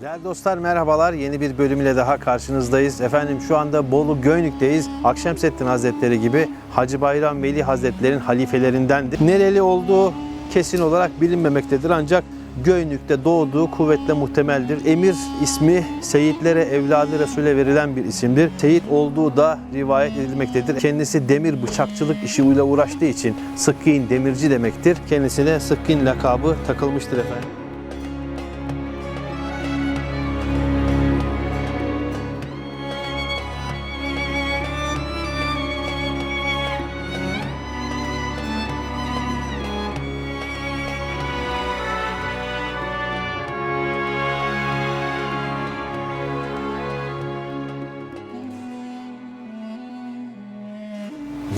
Değerli dostlar merhabalar. Yeni bir bölüm ile daha karşınızdayız. Efendim şu anda Bolu Göynük'teyiz. Akşemseddin Hazretleri gibi Hacı Bayram Veli Hazretleri'nin halifelerindendir. Nereli olduğu kesin olarak bilinmemektedir ancak Göynük'te doğduğu kuvvetle muhtemeldir. Emir ismi Seyitlere evladı Resul'e verilen bir isimdir. Seyit olduğu da rivayet edilmektedir. Kendisi demir bıçakçılık işiyle uğraştığı için Sıkkin demirci demektir. Kendisine Sıkkin lakabı takılmıştır efendim.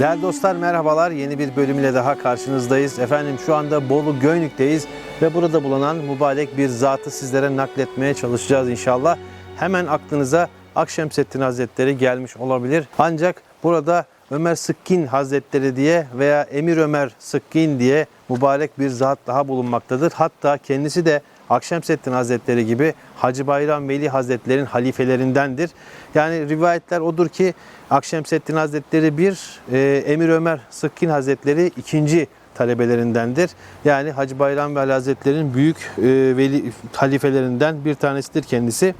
Değerli dostlar merhabalar. Yeni bir bölüm ile daha karşınızdayız. Efendim şu anda Bolu Göynük'teyiz ve burada bulunan mübarek bir zatı sizlere nakletmeye çalışacağız inşallah. Hemen aklınıza Akşemseddin Hazretleri gelmiş olabilir. Ancak burada Ömer Sıkkin Hazretleri diye veya Emir Ömer Sıkkin diye mübarek bir zat daha bulunmaktadır. Hatta kendisi de Akşemseddin Hazretleri gibi Hacı Bayram Veli Hazretleri'nin halifelerindendir. Yani rivayetler odur ki Akşemseddin Hazretleri bir, e, Emir Ömer Sıkkin Hazretleri ikinci talebelerindendir. Yani Hacı Bayram Veli Hazretleri'nin büyük e, veli halifelerinden bir tanesidir kendisi.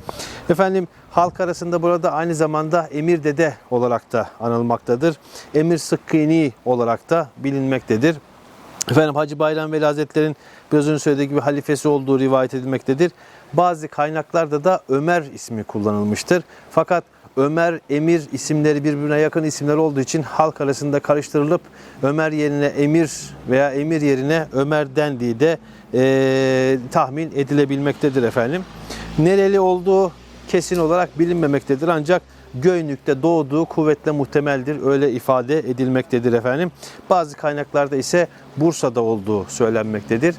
Efendim halk arasında burada aynı zamanda Emir Dede olarak da anılmaktadır. Emir Sıkkini olarak da bilinmektedir. Efendim Hacı Bayram Veli Hazretleri'nin biraz önce söylediği gibi halifesi olduğu rivayet edilmektedir. Bazı kaynaklarda da Ömer ismi kullanılmıştır. Fakat Ömer, Emir isimleri birbirine yakın isimler olduğu için halk arasında karıştırılıp Ömer yerine Emir veya Emir yerine Ömer dendiği de eee, tahmin edilebilmektedir efendim. Nereli olduğu kesin olarak bilinmemektedir ancak Göynük'te doğduğu kuvvetle muhtemeldir. Öyle ifade edilmektedir efendim. Bazı kaynaklarda ise Bursa'da olduğu söylenmektedir.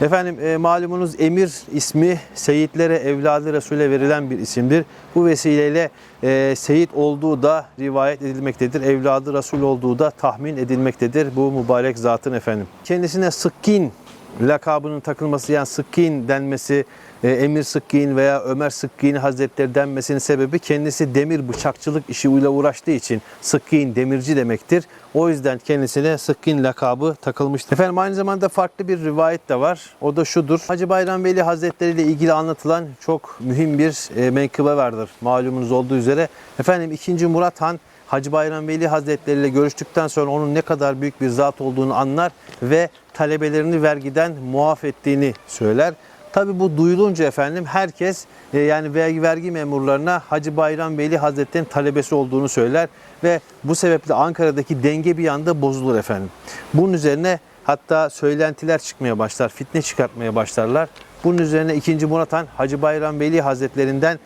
Efendim e, malumunuz Emir ismi Seyitlere evladı Resul'e verilen bir isimdir. Bu vesileyle e, Seyit olduğu da rivayet edilmektedir. Evladı Resul olduğu da tahmin edilmektedir bu mübarek zatın efendim. Kendisine Sıkkin lakabının takılması yani Sıkkin denmesi, e, Emir Sıkkin veya Ömer Sıkkin Hazretleri denmesinin sebebi kendisi demir bıçakçılık işiyle uğraştığı için Sıkkin demirci demektir. O yüzden kendisine Sıkkin lakabı takılmıştır. Efendim aynı zamanda farklı bir rivayet de var. O da şudur. Hacı Bayram Veli Hazretleri ile ilgili anlatılan çok mühim bir e, menkıbe vardır. Malumunuz olduğu üzere. Efendim 2. Murat Han Hacı Bayram Veli Hazretleri ile görüştükten sonra onun ne kadar büyük bir zat olduğunu anlar ve talebelerini vergiden muaf ettiğini söyler. Tabi bu duyulunca efendim herkes e, yani vergi, vergi memurlarına Hacı Bayram Veli Hazretleri'nin talebesi olduğunu söyler ve bu sebeple Ankara'daki denge bir anda bozulur efendim. Bunun üzerine hatta söylentiler çıkmaya başlar, fitne çıkartmaya başlarlar. Bunun üzerine 2. Murat Han Hacı Bayram Veli Hazretlerinden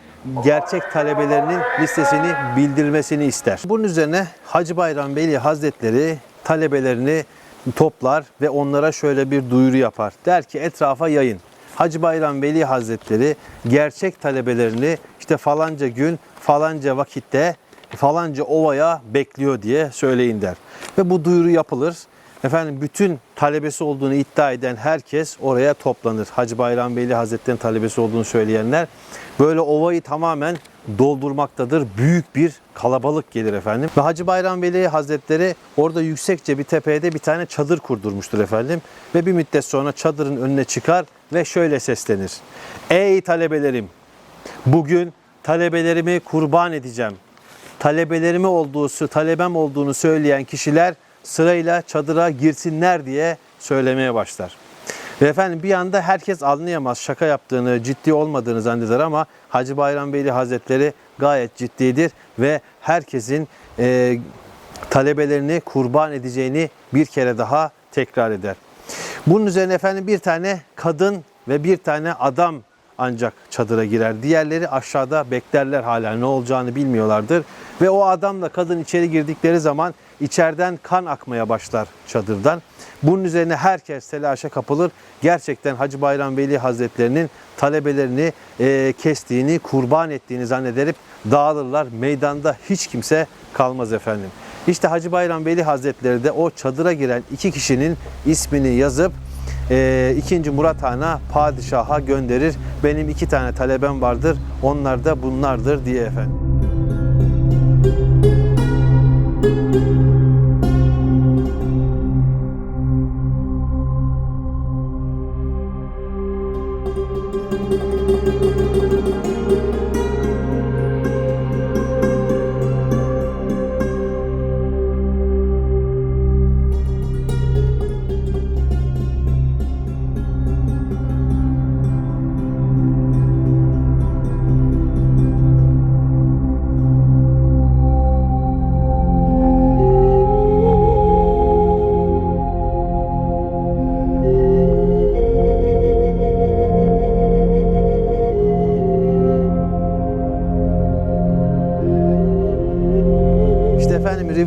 gerçek talebelerinin listesini bildirmesini ister. Bunun üzerine Hacı Bayram Veli Hazretleri talebelerini toplar ve onlara şöyle bir duyuru yapar. Der ki etrafa yayın. Hacı Bayram Veli Hazretleri gerçek talebelerini işte falanca gün falanca vakitte falanca ovaya bekliyor diye söyleyin der. Ve bu duyuru yapılır. Efendim bütün talebesi olduğunu iddia eden herkes oraya toplanır. Hacı Bayram Veli Hazretleri'nin talebesi olduğunu söyleyenler böyle ovayı tamamen doldurmaktadır. Büyük bir kalabalık gelir efendim. Ve Hacı Bayram Veli Hazretleri orada yüksekçe bir tepede bir tane çadır kurdurmuştur efendim. Ve bir müddet sonra çadırın önüne çıkar ve şöyle seslenir. Ey talebelerim! Bugün talebelerimi kurban edeceğim. Talebelerimi olduğu, talebem olduğunu söyleyen kişiler sırayla çadıra girsinler diye söylemeye başlar. Ve efendim bir anda herkes anlayamaz şaka yaptığını, ciddi olmadığını zanneder ama Hacı Bayram Veli Hazretleri gayet ciddidir ve herkesin e, talebelerini kurban edeceğini bir kere daha tekrar eder. Bunun üzerine efendim bir tane kadın ve bir tane adam ancak çadıra girer. Diğerleri aşağıda beklerler hala ne olacağını bilmiyorlardır. Ve o adamla kadın içeri girdikleri zaman içeriden kan akmaya başlar çadırdan. Bunun üzerine herkes telaşa kapılır. Gerçekten Hacı Bayram Veli Hazretlerinin talebelerini e, kestiğini, kurban ettiğini zannederip dağılırlar. Meydanda hiç kimse kalmaz efendim. İşte Hacı Bayram Veli Hazretleri de o çadıra giren iki kişinin ismini yazıp e, 2. Murat Han'a padişaha gönderir. Benim iki tane talebem vardır. Onlar da bunlardır diye efendim.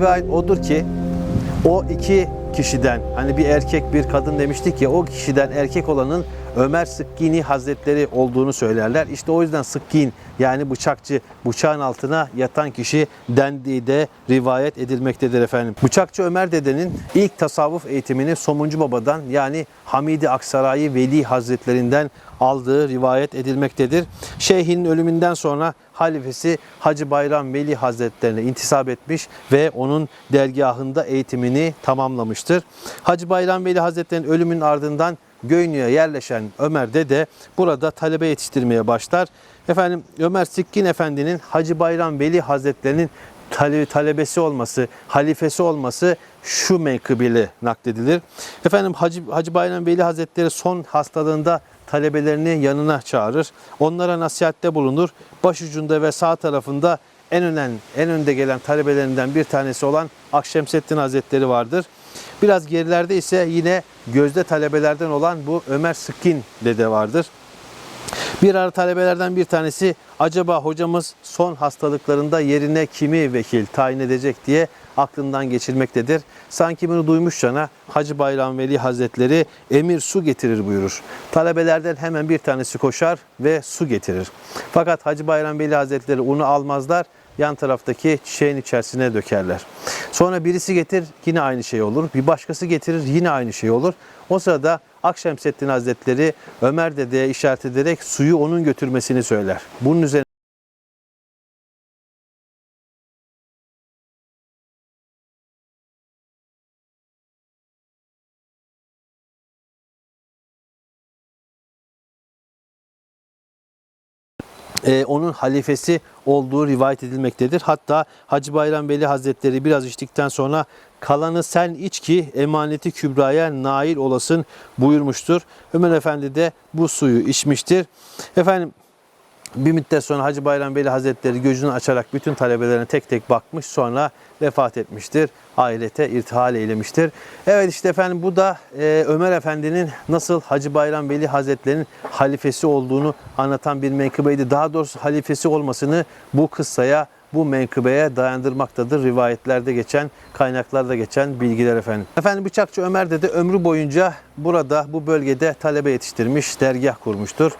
Rivayet odur ki o iki kişiden hani bir erkek bir kadın demiştik ya o kişiden erkek olanın Ömer Sıkkini Hazretleri olduğunu söylerler. İşte o yüzden Sıkkin yani bıçakçı bıçağın altına yatan kişi dendiği de rivayet edilmektedir efendim. Bıçakçı Ömer dedenin ilk tasavvuf eğitimini Somuncu Baba'dan yani Hamidi Aksarayi Veli Hazretlerinden aldığı rivayet edilmektedir. Şeyhin ölümünden sonra halifesi Hacı Bayram Veli Hazretlerine intisap etmiş ve onun dergahında eğitimini tamamlamıştır. Hacı Bayram Veli Hazretleri'nin ölümünün ardından Göynü'ye yerleşen Ömer Dede burada talebe yetiştirmeye başlar. Efendim Ömer Sikkin Efendi'nin Hacı Bayram Veli Hazretleri'nin tale- talebesi olması, halifesi olması şu menkıbiyle nakledilir. Efendim Hacı, Hacı Bayram Veli Hazretleri son hastalığında talebelerini yanına çağırır. Onlara nasihatte bulunur. Başucunda ve sağ tarafında en önen, en önde gelen talebelerinden bir tanesi olan Akşemseddin Hazretleri vardır. Biraz gerilerde ise yine gözde talebelerden olan bu Ömer Sıkkin dede vardır. Bir ara talebelerden bir tanesi acaba hocamız son hastalıklarında yerine kimi vekil tayin edecek diye aklından geçirmektedir. Sanki bunu duymuşçana Hacı Bayram Veli Hazretleri emir su getirir buyurur. Talebelerden hemen bir tanesi koşar ve su getirir. Fakat Hacı Bayram Veli Hazretleri unu almazlar yan taraftaki çiçeğin içerisine dökerler. Sonra birisi getir yine aynı şey olur. Bir başkası getirir yine aynı şey olur. O sırada Akşemseddin Hazretleri Ömer dedeye işaret ederek suyu onun götürmesini söyler. Bunun üzerine e, onun halifesi olduğu rivayet edilmektedir. Hatta Hacı Bayram Veli Hazretleri biraz içtikten sonra kalanı sen iç ki emaneti kübraya nail olasın buyurmuştur. Ömer Efendi de bu suyu içmiştir. Efendim bir müddet sonra Hacı Bayram Veli Hazretleri gözünü açarak bütün talebelerine tek tek bakmış sonra vefat etmiştir. Ahirete irtihal eylemiştir. Evet işte efendim bu da e, Ömer Efendi'nin nasıl Hacı Bayram Veli Hazretleri'nin halifesi olduğunu anlatan bir menkıbeydi. Daha doğrusu halifesi olmasını bu kıssaya bu menkıbeye dayandırmaktadır. Rivayetlerde geçen, kaynaklarda geçen bilgiler efendim. Efendim Bıçakçı Ömer de ömrü boyunca burada bu bölgede talebe yetiştirmiş, dergah kurmuştur.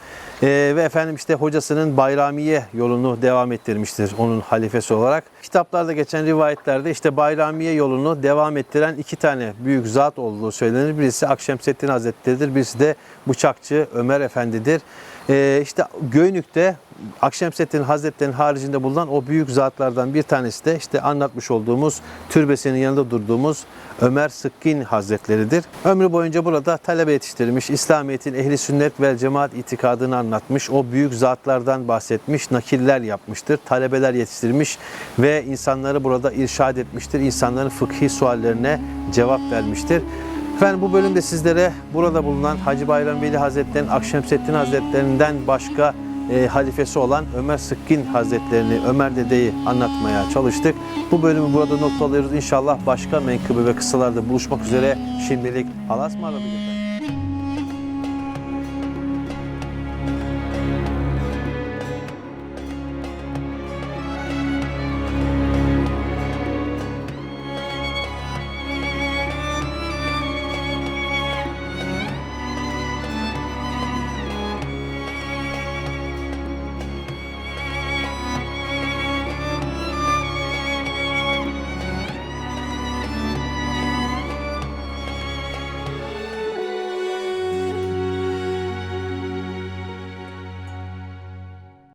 Ee, ve efendim işte hocasının Bayramiye yolunu devam ettirmiştir onun halifesi olarak. Kitaplarda geçen rivayetlerde işte Bayramiye yolunu devam ettiren iki tane büyük zat olduğu söylenir. Birisi Akşemseddin Hazretleri'dir, birisi de Bıçakçı Ömer Efendi'dir. Ee, işte Göynük'te Akşemseddin Hazretleri'nin haricinde bulunan o büyük zatlardan bir tanesi de işte anlatmış olduğumuz türbesinin yanında durduğumuz Ömer Sıkkin Hazretleri'dir. Ömrü boyunca burada talebe yetiştirmiş, İslamiyet'in ehli sünnet ve cemaat itikadını anlatmış, o büyük zatlardan bahsetmiş, nakiller yapmıştır, talebeler yetiştirmiş ve insanları burada irşad etmiştir. İnsanların fıkhi suallerine cevap vermiştir. Efendim bu bölümde sizlere burada bulunan Hacı Bayram Veli Hazretleri'nin Akşemseddin Hazretlerinden başka e, halifesi olan Ömer Sıkkin Hazretlerini, Ömer Dede'yi anlatmaya çalıştık. Bu bölümü burada noktalıyoruz. İnşallah başka menkıbe ve kıssalarda buluşmak üzere. Şimdilik Allah'a ısmarladık.